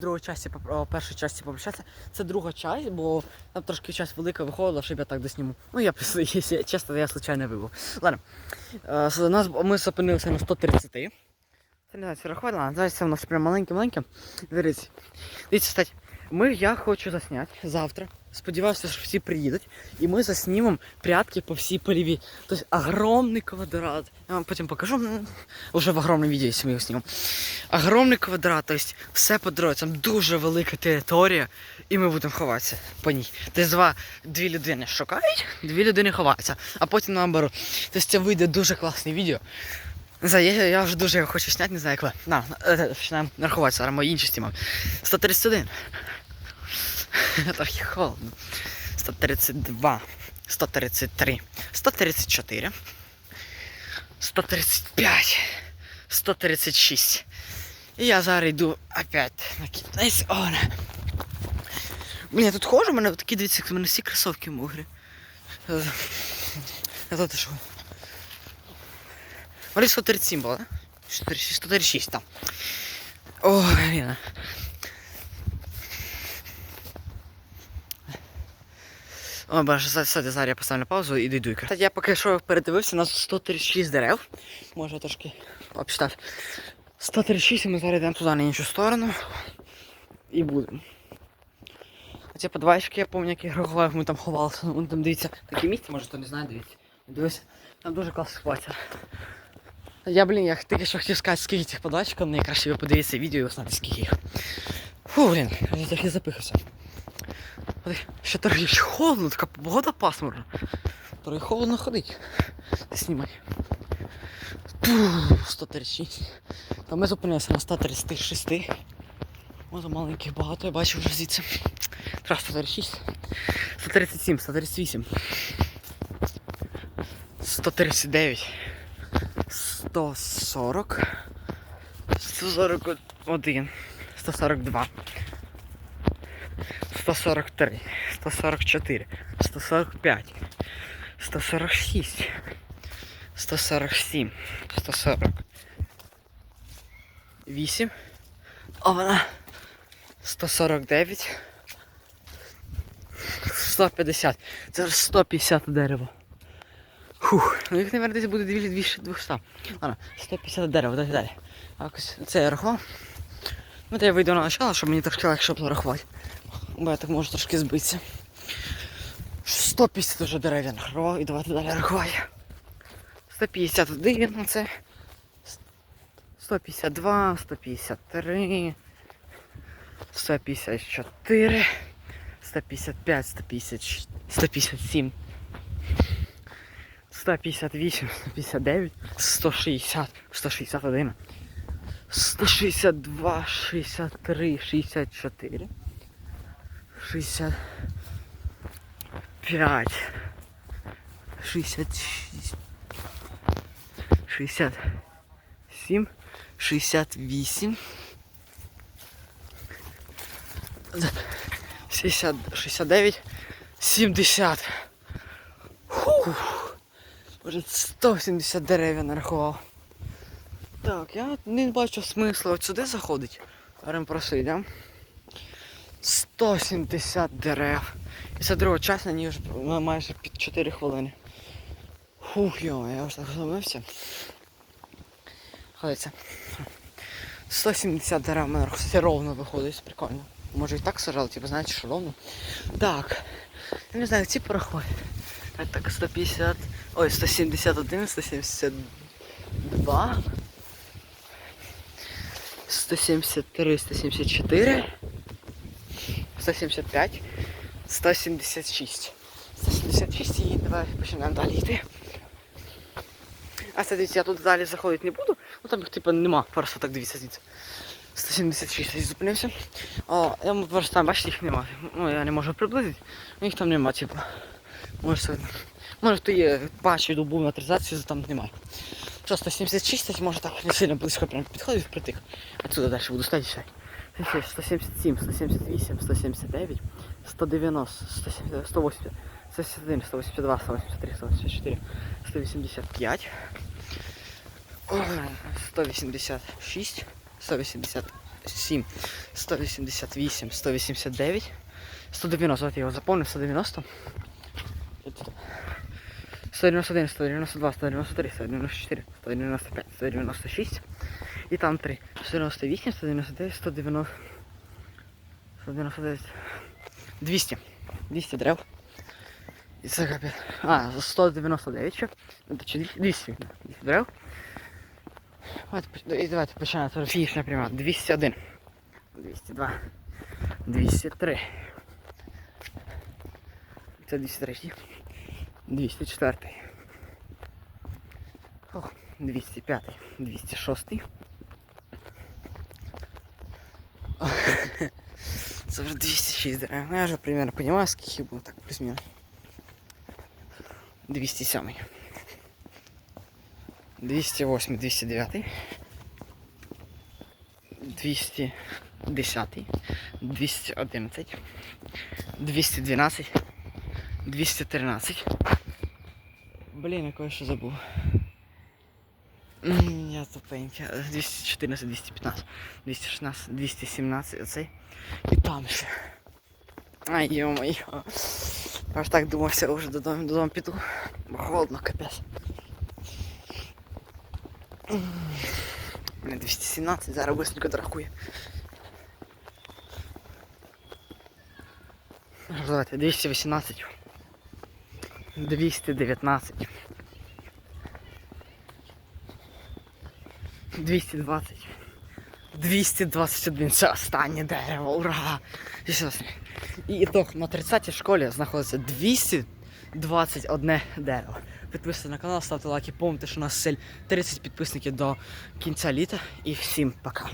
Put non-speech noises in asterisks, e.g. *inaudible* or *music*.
другій часті, о, першій часті попрощатися. Це друга часть, бо там трошки час велика виходила, щоб я так досніму. Ну я якщо *laughs* чесно, я случайно вибув. Ладно. Е, нас, ми зупинилися на 130. Це не знаю, це рахували, зараз це у нас прям маленьке-маленьке. Дивіться. Дивіться, кстати, ми, я хочу засняти завтра. Сподіваюся, що всі приїдуть. І ми заснімемо прятки по всій поліві. Тобто огромний квадрат. Я вам потім покажу. м, Уже в огромному відео, якщо ми його знімемо. Огромний квадрат, тобто все по дорозі. Там дуже велика територія, і ми будемо ховатися по ній. Тобто два, дві людини шукають, дві людини ховаються, а потім наоборот. Тобто це вийде дуже класне відео. Не знаю, я, я вже дуже його хочу зняти, не знаю як ви. На, е, починаємо рахувати, зараз мої інші знімав. 131. *laughs* І холодно. 132. 133. 134. 135. 136. І я зараз йду опять на кінець. Блін, я тут ходжу, у мене такі дивіться, у мене всі кросовки мокрі. Е, А то ти що? Вроде 137 було, да? 136, 136 там. О, блін. О, боже, зараз я поставлю паузу і дійду. Кстати, я поки що передивився, у нас 136 дерев. Може трошки обчитав. 136 і ми зараз йдемо туди на іншу сторону. І будемо. Оці подвальчики, я пам'ятаю, які Григорів ми там ховалися. Вон там дивіться, таке місце, може хто не знає, дивіться. Дивись, там дуже класно ховатися. Я, блін, я тільки що хотів сказати, скільки цих подачок, найкраще ви подивіться відео і узнати, скільки їх. Фу, блін, я трохи запихався. Ще трохи холодно, така погода пасмурна. Трохи холодно ходить. Знімай. Пух, 136. Та ми зупинилися на 136. Ось маленьких багато, я бачу вже звідси. Треба 136. 137, 138. 139. 140. 141. 142. 143, 144, 145, 146, 147, 148, а вона 149, 150. Це ж 150 дерево. Фух, ну їх, мабуть, десь буде більше 200. Ладно, 150 дерева, далі далі. А це я рахував. Ну, то я вийду на начало, щоб мені трошки легше було рахувати. Бо я так можу трошки збитися. 150 вже дерев я і давайте далі рахувати. 151 це. 152, 153, 154, 155, 156, 157, 158, 159, 160, 161, 162, 63, 64. 65, 66, 67, 68, 60, 69, 70. Фух. Вже 170 дерев я нарахував. Так, я не бачу смисла от сюди заходить. Йдемо. 170 дерев. І це друга часть на ній вже майже під 4 хвилини. Фух, йо, я вже так зломився. Ходиться. 170 дерев в мене все ровно виходить, прикольно. Може і так сажали, типу, знаєте, що ровно. Так. Я не знаю, ці порахуй. Так, так, 150. Ой, 171, 172. 173, 174. 175, 176. 176 і давай починаємо далі йти. А це дивіться, я тут далі заходити не буду, ну там типу нема, просто так дивіться звідси. 176 я зупинився. О, я просто там, бачите, їх нема. Ну я не можу приблизити, їх там нема, типу. Може це. Може хто є, бачить добу на тризацію, там немає. Що, 176, може так не сильно близько прям підходить впритик. Отсюда далі буду стати все. 177, 178, 179, 190, 170, 180, 171, 182, 183, 184, 185, 186, 187, 187, 188, 189, 190. От я його запомнив, 190. 191, 192, 193, 194, 195, 196. І там 3. 198, 199, 190. 199. 200. 200 дерев. І це капець. А, за 199 ще. Ну, чи 200, 200 дерев. Давайте, і давайте починаємо. Фінішна пряма. 201. 202. 203. Це 203. 204. Ох, 205. 206. Ох, Це вже 206 дерев. Ну, я вже примерно розумію, скільки було так плюс-мінус. 207. 208, 209. 210, 211, 212, 213. Блін, я кое-що забув. М, Я тупенький. 214, 215, 216, 217, оцей. І там ще. Ай, йо-моє. Аж так думав, все, вже додому, додому піду. Бо холодно, капець. М, Блін, 217, зараз быстренько дорахує. Ну, Давайте, 218. 219. 220. 221. Це останнє дерево. Ура! І що це? І ітог на 30 школі знаходиться 221 дерево. Підписуйтесь на канал, ставте лайки, помните, що у нас цель 30 підписників до кінця літа. І всім пока.